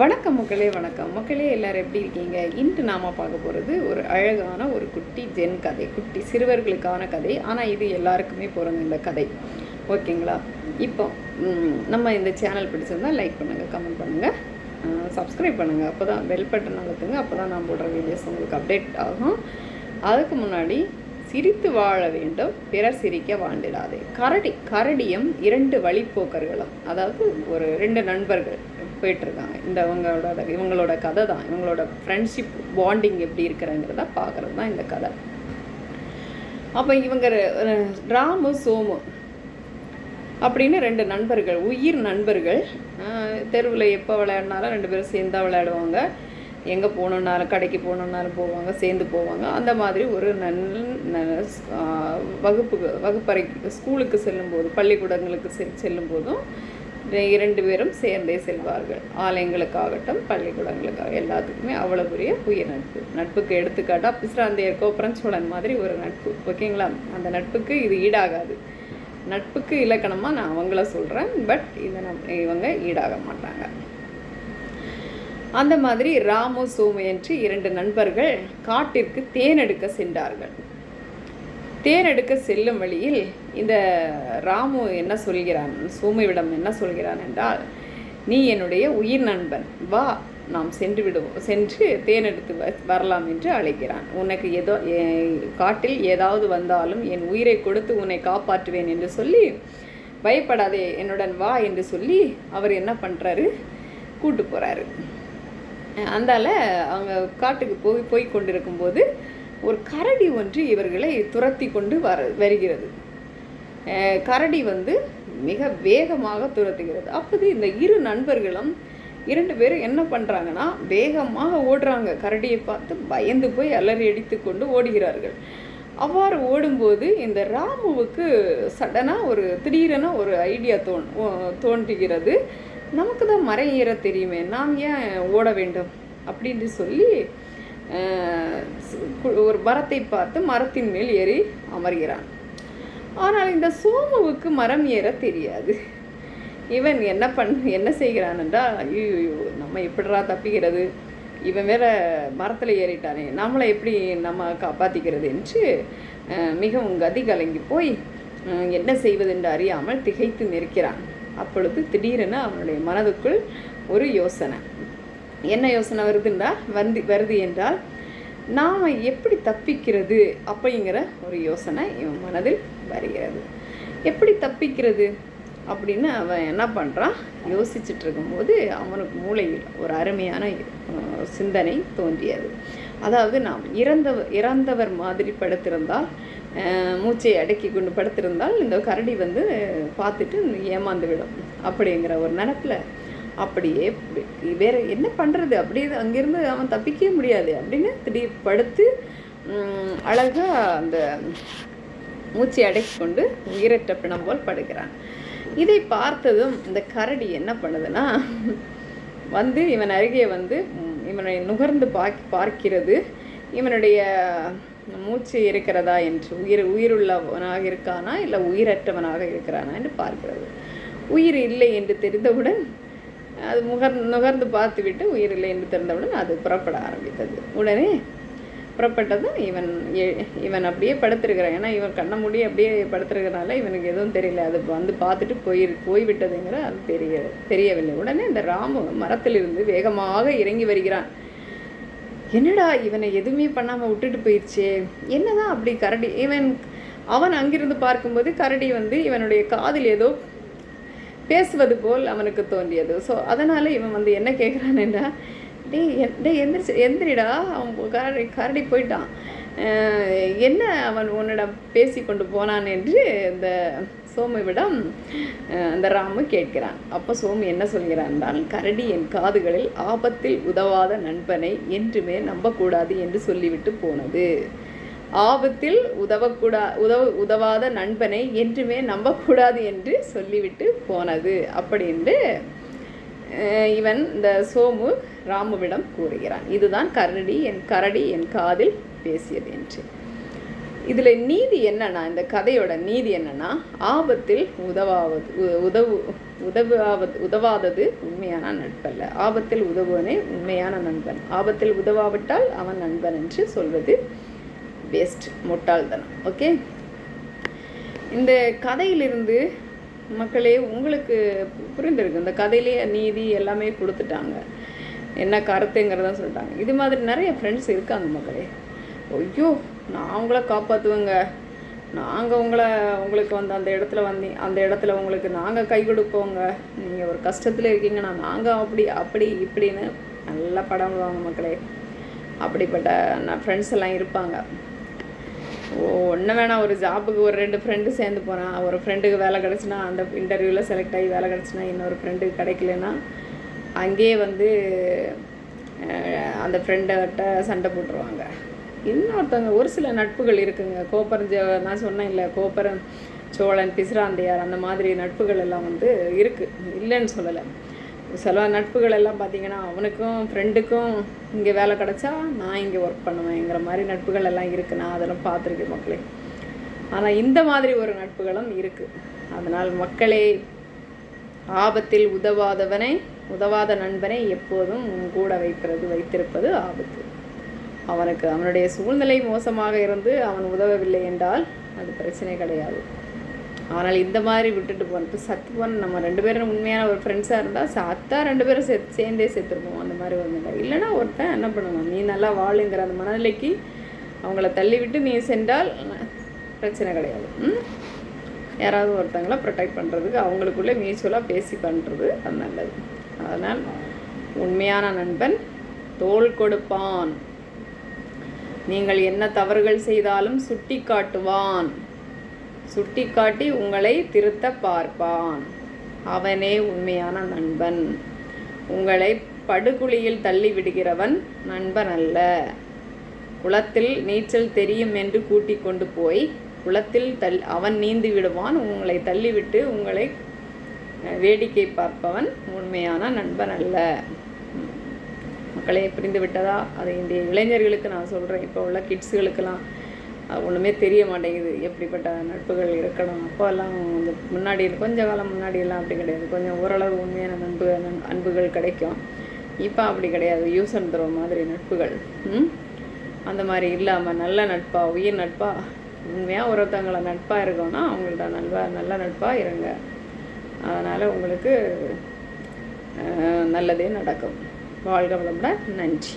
வணக்கம் மக்களே வணக்கம். மக்களே எல்லாரும் எப்படி இருக்கீங்க? இன்று நாம் பார்க்க போகிறது ஒரு அழகான ஒரு குட்டி ஜென் கதை குட்டி சிறுவர்களுக்கான கதை. ஆனால் இது எல்லாருக்குமே போகிறோங்க இந்த கதை. ஓகேங்களா? இப்போ நம்ம இந்த சேனல் பிடிச்சிருந்தா லைக் பண்ணுங்கள் கமெண்ட் பண்ணுங்கள் சப்ஸ்கிரைப் பண்ணுங்கள் அப்போ தான் பெல் பட்டன் அழுத்துங்க. அப்போ தான் நான் போடுற வீடியோஸ் உங்களுக்கு அப்டேட் ஆகும். அதுக்கு முன்னாடி சிரித்து வாழ வேண்டும் பிறர் சிரிக்க வாழ்ந்திடாதே கரடி கரடியும் இரண்டு வழிப்போக்கர்களும். அதாவது ஒரு ரெண்டு நண்பர்கள். போயிட்டுருக்காங்க. இந்த இவங்களோட இவங்களோட கதை தான். இவங்களோட ஃப்ரெண்ட்ஷிப் பாண்டிங் எப்படி இருக்கிறங்கிறத பார்க்குறது தான் இந்த கதை. அப்போ இவங்க ராமு சோமு அப்படின்னு ரெண்டு நண்பர்கள் உயிர் நண்பர்கள். தெருவில் எப்போ விளையாடினாலும் ரெண்டு பேரும் சேர்ந்தா விளையாடுவாங்க. எங்கே போகணுன்னாலும் கடைக்கு போகணுன்னாலும் போவாங்க சேர்ந்து போவாங்க. அந்த மாதிரி ஒரு நன் வகுப்பு வகுப்புக்கு வகுப்பறை ஸ்கூலுக்கு செல்லும்போது பள்ளிக்கூடங்களுக்கு செ செல்லும் போதும் இரண்டு பேரும் சேர்ந்தே செல்வார்கள். ஆலயங்களுக்காகட்டும் பள்ளிக்கூடங்களுக்காக எல்லாத்துக்குமே அவ்வளோ பெரிய உயிர் நட்பு. நட்புக்கு எடுத்துக்காட்டாக பிஸ்ராந்தியர் கோபுரம் சோழன் மாதிரி ஒரு நட்பு. ஓகேங்களா? அந்த நட்புக்கு இது ஈடாகாது. நட்புக்கு இலக்கணமாக நான் அவங்கள சொல்கிறேன் பட் இதை நம் இவங்க ஈடாக மாட்டாங்க. அந்த மாதிரி ராமு சோமு என்று இரண்டு நண்பர்கள் காட்டிற்கு தேன் எடுக்க சென்றார்கள். தேன் எடுக்க செல்லும் வழியில் இந்த ராமு என்ன சொல்கிறான்? சோமுவிடம் என்ன சொல்கிறான் என்றால் நீ என்னுடைய உயிர் நண்பன். வா நாம் சென்று விடுவோம் சென்று தேன் எடுத்து வ- வரலாம் என்று அழைக்கிறான். உனக்கு ஏதோ காட்டில் ஏதாவது வந்தாலும் என் உயிரை கொடுத்து உன்னை காப்பாற்றுவேன் என்று சொல்லி பயப்படாதே என்னுடன் வா என்று சொல்லி அவர் என்ன பண்ணுறாரு கூட்டு போகிறாரு அந்தால அவங்க காட்டுக்கு போய் போய் கொண்டிருக்கும்போது ஒரு கரடி ஒன்று இவர்களை துரத்தி கொண்டு வர வருகிறது. கரடி வந்து மிக வேகமாக துரத்துகிறது. அப்போது இந்த இரு நண்பர்களும் இரண்டு பேரும் என்ன பண்ணுறாங்கன்னா வேகமாக ஓடுறாங்க. கரடியை பார்த்து பயந்து போய் அலறி அடித்து கொண்டு ஓடுகிறார்கள். அவ்வாறு ஓடும்போது இந்த ராமுவுக்கு சடனாக ஒரு திடீரென ஒரு ஐடியா தோன் தோன்றுகிறது. நமக்கு தான் மரம் ஏற தெரியுமே நாம் ஏன் ஓட வேண்டும்? அப்படின்னு சொல்லி ஒரு மரத்தை பார்த்து மரத்தின் மேல் ஏறி அமர்கிறான். ஆனால் இந்த சோமுவுக்கு மரம் ஏற தெரியாது. இவன் என்ன பண் என்ன செய்கிறான் என்றால் ஐயோ நம்ம எப்படிரா தப்பிக்கிறது? இவன் வேற மரத்தில் ஏறிட்டானே நம்மளை எப்படி நம்ம காப்பாற்றிக்கிறது என்று மிகவும் கதி கலங்கி போய் என்ன என்ன செய்வதென்று அறியாமல் திகைத்து நிற்கிறான். அப்பொழுது திடீரென அவனுடைய மனதுக்குள் ஒரு யோசனை. என்ன யோசனை வருதுன்றா வந்து வருது என்றால் நாம் எப்படி தப்பிக்கிறது? அப்படிங்கிற ஒரு யோசனை இவன் மனதில் வருகிறது. எப்படி தப்பிக்கிறது? அப்படின்னு அவன் என்ன பண்ணுறான் யோசிச்சுட்டு இருக்கும்போது அவனுக்கு மூளையில் ஒரு அருமையான சிந்தனை தோன்றியது. அதாவது நாம் இறந்தவர் இறந்தவர் மாதிரி படுத்திருந்தால் மூச்சை அடக்கி கொண்டு படுத்திருந்தால் இந்த கரடி வந்து பார்த்துட்டு ஏமாந்து விடும் அப்படிங்கிற ஒரு நினப்பில் அப்படியே வேறு வேற என்ன பண்ணுறது அப்படியே அங்கேருந்து அவன் தப்பிக்கவே முடியாது அப்படின்னு திடீர் படுத்து அழகாக அந்த மூச்சை அடக்கி கொண்டு உயிரற்ற பிணம் போல் படுக்கிறான். இதை பார்த்ததும் இந்த கரடி என்ன பண்ணுதுன்னா வந்து இவன் அருகே வந்து இவனை நுகர்ந்து பாக் பார்க்கிறது. இவனுடைய மூச்சு இருக்கிறதா என்று உயிர் உயிருள்ளவனாக இருக்கானா இல்லை உயிரற்றவனாக இருக்கிறானா என்று பார்க்கிறது. உயிர் இல்லை என்று தெரிந்தவுடன் அது முகர் நுகர்ந்து பார்த்துவிட்டு உயிர் இல்லை என்று தெரிந்தவுடன் அது புறப்பட ஆரம்பித்தது. உடனே புறப்பட்டதும் இவன் இவன் அப்படியே படுத்திருக்கிறான். ஏன்னா இவன் கண்ண மூடி அப்படியே படுத்திருக்கிறனால இவனுக்கு எதுவும் தெரியல. அது வந்து பார்த்துட்டு போய் போய்விட்டதுங்கிற அது தெரிய தெரியவில்லை. உடனே இந்த ராமு மரத்திலிருந்து வேகமாக இறங்கி வருகிறான். என்னடா இவனை எதுவுமே பண்ணாமல் விட்டுட்டு போயிடுச்சே என்னதான் அப்படி கரடி? இவன் அவன் அங்கிருந்து பார்க்கும்போது கரடி வந்து இவனுடைய காதில் ஏதோ பேசுவது போல் அவனுக்கு தோன்றியது. ஸோ அதனால் இவன் வந்து என்ன கேட்குறான்டா டேய் என்- டேய் எந்திரிச்சு எந்திரிடா. அவன் கரடி கரடி போயிட்டான். என்ன அவன் உன்னிடம் பேசி கொண்டு போனான் என்று இந்த சோமுவிடம் அந்த ராமு கேட்கிறான். அப்போ சோமு என்ன சொல்கிறான் என்றால் கரடி என் காதுகளில் ஆபத்தில் உதவாத நண்பனை என்றுமே நம்பக்கூடாது என்று சொல்லிவிட்டு போனது. ஆபத்தில் உதவக்கூடா உதவ உதவாத நண்பனை என்றுமே நம்பக்கூடாது என்று சொல்லிவிட்டு போனது. அப்படின்ட்டு இவன் இந்த சோமு ராமுவிடம் கூறுகிறான் இதுதான் கரடி என் கரடி என் காதில் பேசியது என்று. இதில் நீதி என்னன்னா இந்த கதையோட நீதி என்னன்னா ஆபத்தில் உதவாவது உ- உதவு உதவாவது உதவாதது உண்மையான நட்பல்ல. ஆபத்தில் உதவுவனே உண்மையான நண்பன். ஆபத்தில் உதவாவிட்டால் அவன் நண்பன் என்று சொல்வது வேஸ்ட் முட்டாள்தனம். ஓகே இந்த கதையிலிருந்து மக்களே உங்களுக்கு புரிந்திருக்கு இந்த கதையிலேயே நீதி எல்லாமே கொடுத்துட்டாங்க. என்ன கருத்துங்கிறத சொல்லிட்டாங்க. இது மாதிரி நிறைய ஃப்ரெண்ட்ஸ் இருக்காங்க மக்களே. ஐயோ நான் உங்களை காப்பாற்றுவேங்க நாங்கள் உங்களை உங்களுக்கு வந்து அந்த இடத்துல வந்தி அந்த இடத்துல உங்களுக்கு நாங்கள் கை கொடுப்போங்க. நீங்கள் ஒரு கஷ்டத்தில் இருக்கீங்கன்னா நாங்கள் அப்படி அப்படி இப்படின்னு நல்லா படம் விடுவாங்க மக்களே. அப்படிப்பட்ட நான் ஃப்ரெண்ட்ஸ் எல்லாம் இருப்பாங்க. ஓ ஒன்று வேணாம். ஒரு ஜாப்புக்கு ஒரு ரெண்டு ஃப்ரெண்டு சேர்ந்து போகிறான் ஒரு ஃப்ரெண்டுக்கு வேலை கிடச்சினா அந்த இன்டர்வியூவில் செலக்ட் ஆகி வேலை கிடச்சினா இன்னொரு ஃப்ரெண்டுக்கு கிடைக்கலன்னா அங்கேயே வந்து அந்த ஃப்ரெண்டைகிட்ட சண்டை போட்டுருவாங்க. இன்னொருத்தவங்க ஒரு சில நட்புகள் இருக்குங்க. கோப்பரஞ்ச நான் சொன்னேன் இல்லை கோப்பரம் சோழன் பிசிராந்தையார் அந்த மாதிரி நட்புகள் எல்லாம் வந்து இருக்குது இல்லைன்னு சொல்லலை. சில நட்புகள் எல்லாம் பார்த்தீங்கன்னா அவனுக்கும் ஃப்ரெண்டுக்கும் இங்கே வேலை கிடச்சா நான் இங்கே ஒர்க் பண்ணுவேங்கிற மாதிரி நட்புகள் எல்லாம் இருக்குது நான் அதெல்லாம் பார்த்துருக்கேன் மக்களே. ஆனால் இந்த மாதிரி ஒரு நட்புகளும் இருக்குது அதனால் மக்களே ஆபத்தில் உதவாதவனை உதவாத நண்பனை எப்போதும் உன் கூட வைக்கிறது வைத்திருப்பது ஆபத்து. அவனுக்கு அவனுடைய சூழ்நிலை மோசமாக இருந்து அவன் உதவவில்லை என்றால் அது பிரச்சனை கிடையாது. ஆனால் இந்த மாதிரி விட்டுட்டு போனது. சத்து போன நம்ம ரெண்டு பேரும் உண்மையான ஒரு ஃப்ரெண்ட்ஸாக இருந்தால் சத்தா ரெண்டு பேரும் சே சேர்ந்தே சேர்த்துருப்போம் அந்த மாதிரி ஒரு நிலை. இல்லைன்னா ஒருத்தன் என்ன பண்ணணும் நீ நல்லா வாழுங்கிற அந்த மனநிலைக்கு அவங்கள தள்ளிவிட்டு நீ சென்றால் பிரச்சனை கிடையாது. ம்? யாராவது ஒருத்தங்களை ப்ரொடெக்ட் பண்ணுறதுக்கு அவங்களுக்குள்ளே மியூச்சுவலாக பேசி பண்ணுறது அது நல்லது. அதனால் உண்மையான நண்பன் தோல் கொடுப்பான். நீங்கள் என்ன தவறுகள் செய்தாலும் சுட்டி காட்டுவான் சுட்டிக்காட்டி உங்களை திருத்த பார்ப்பான். அவனே உண்மையான நண்பன். உங்களை படுகுழியில் தள்ளி விடுகிறவன் நண்பன் அல்ல. குளத்தில் நீச்சல் தெரியும் என்று கூட்டி கொண்டு போய் குளத்தில் தள் அவன் நீந்து விடுவான். உங்களை தள்ளிவிட்டு உங்களை வேடிக்கை பார்ப்பவன் உண்மையான நண்பன் அல்ல. மக்களே புரிந்து விட்டதா அதை இந்த இளைஞர்களுக்கு நான் சொல்கிறேன் இப்போ உள்ள கிட்ஸுகளுக்கெல்லாம் ஒன்றுமே தெரிய மாட்டேங்குது. எப்படிப்பட்ட நட்புகள் இருக்கணும். அப்போல்லாம் வந்து முன்னாடி கொஞ்ச காலம் முன்னாடியெல்லாம் அப்படி கிடையாது. கொஞ்சம் ஓரளவு உண்மையான நண்பு அன்புகள் கிடைக்கும். இப்போ அப்படி கிடையாது. யூஸ் அண்ட் த்ரோ மாதிரி நட்புகள். அந்த மாதிரி இல்லாமல் நல்ல நட்பா உயிர் நட்பா உண்மையாக ஒருத்தவங்களை நட்பாக இருக்கோன்னா அவங்கள்ட்ட நல்வா நல்ல நட்பாக இருங்க. அதனால் உங்களுக்கு நல்லதே நடக்கும். வாழ்க வளமுடன். நன்றி.